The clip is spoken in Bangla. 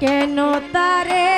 কেন তারে